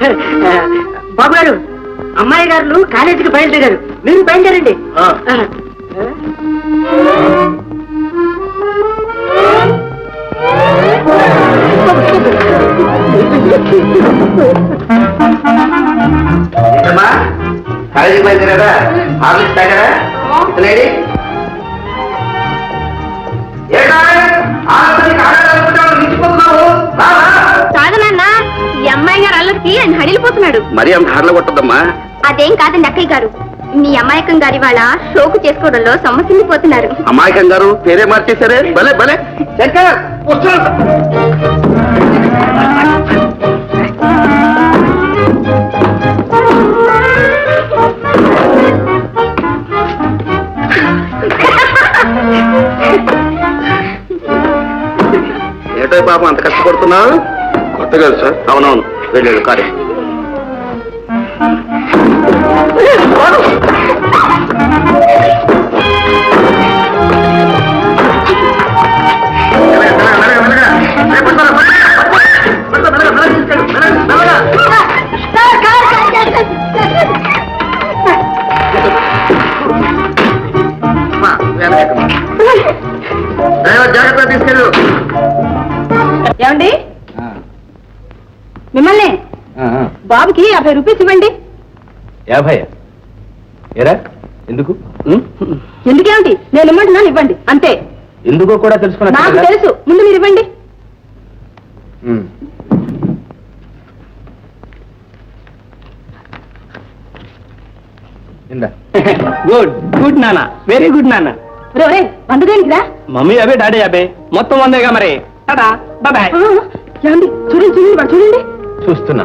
బాబు గారు అమ్మాయి గారు కాలేజీకి బయలుదేరారు. మీరు బయలుదేరండి. కాలేజీకి బయలుదేరారా? హార్లిక్స్ తాగారా? ఇతనేడి ఏంటా? ఆలోచనకి అల్లరికి ఆయన హడిలిపోతున్నాడు. మరీ అంత హార్లో కొట్టద్దమ్మా. అదేం కాదండి అక్కయ్య గారు. మీ అమ్మాయకం గారి వాళ్ళ షోకు చేసుకోవడంలో సమస్యపోతున్నారు అమాయకం గారు పేరే మార్చేశారే? భలే భలే. శంకర్. ఏటో పాపం అంత కష్టపడుతున్నావు? కొత్త కదా సార్. అవునవును. Dele, Lucare. బాబుకి యాభై రూపీస్ ఇవ్వండి. యాభై ఏరా? ఎందుకు? ఎందుకేమిటి నేను ఇమ్మంటున్నాను ఇవ్వండి. అంతే. ఎందుకో కూడా తెలుసుకున్నా నాకు తెలుసు. ముందు మీరు ఇవ్వండి. ఇందా. గుడ్. గుడ్ నాన్న. వెరీ గుడ్ ఒరే, వంద దేనికిరా? మమ్మీ అవే డాడీ అవే మొత్తం వందేగా మరి. టాటా బాయ్ ఆ, ఏమండి? చూడండి చూడండి వాడు చూడండి. చూస్తున్నా.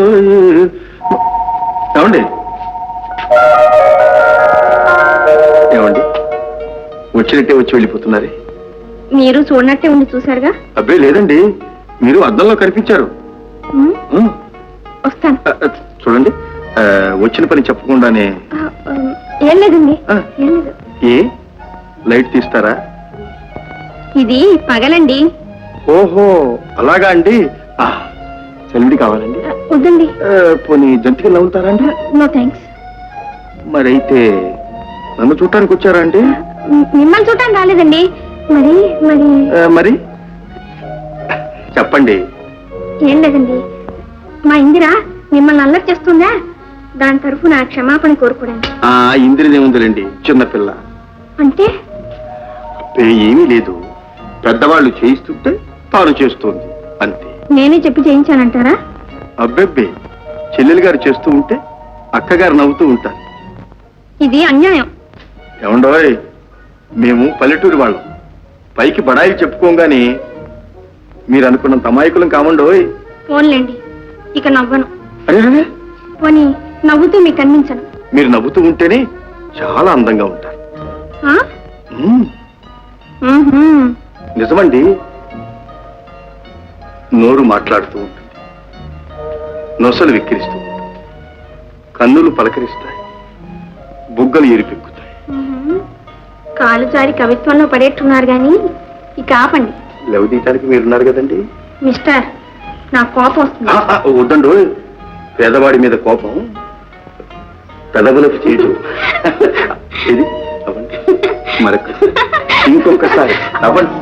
వచ్చినట్టే వచ్చి వెళ్ళిపోతున్నారే. మీరు చూడనట్టే ఉండి చూసారుగా అబ్బే లేదండి. మీరు అద్దంలో కనిపించారు. వస్తాను. చూడండి. వచ్చిన పని చెప్పకుండానే. ఏం లేదండి. ఏం లైట్ తీస్తారా? ఇది పగలండి. ఓహో అలాగా అండి? ఆ, చలివిడి కావాలండి. వద్దండి. పోనీ జంతికలు నవ్వుతారా అండి? నో థ్యాంక్స్ మరైతే నన్ను చూడటానికి వచ్చారా అండి? మిమ్మల్ని చూడటానికి రాలేదండి. మరి మరి. మరి? చెప్పండి. ఏం లేదండి. మా ఇందిర మిమ్మల్ని అల్లరి చేస్తుందా? దాని తరఫున క్షమాపణ కోరుకోవడానికి. ఆ ఇంద్రిదేముందులండి చిన్నపిల్ల అంటే? ఏమీ లేదు. పెద్దవాళ్ళు చేయిస్తుంటే తాను చేస్తోంది అంతే. నేనే చెప్పి చేయించానంటారా? అబ్బెబ్బే చెల్లెలు గారు చేస్తూ ఉంటే అక్కగారు నవ్వుతూ ఉంటారు. ఇది అన్యాయం. ఏమండోయ్? మేము పల్లెటూరి వాళ్ళం. పైకి బడాయి చెప్పుకోగానే మీరు అనుకున్నంత అమాయకులం కామండోయ్ ఫోన్లేండి ఇక నవ్వను. అరే పోనీ నవ్వుతూ మీకు కనిపించను మీరు నవ్వుతూ ఉంటేనే చాలా అందంగా ఉంటారు. ఆ? మ్మ్, మ్మ్హ్మ్. నిజమండి. నోరు మాట్లాడుతూ ఉంటుంది. నొసలు విక్కిరిస్తూ ఉంటుంది. కన్నులు పలకరిస్తాయి. బుగ్గలు మ్మ్హ్మ్. కాలు జారి కవిత్వంలో పడేట్టున్నారు గాని ఇక ఆపండి. లెవ తీయటానికి మీరున్నారు కదండి? మిస్టర్ నా కోపం వస్తుంది. వద్దండు. పేదవాడి మీద కోపం. పెదవులకు చేయటం ఇది అవ్వండి. మరొక ఇంకొకసారి. అవ్వండి.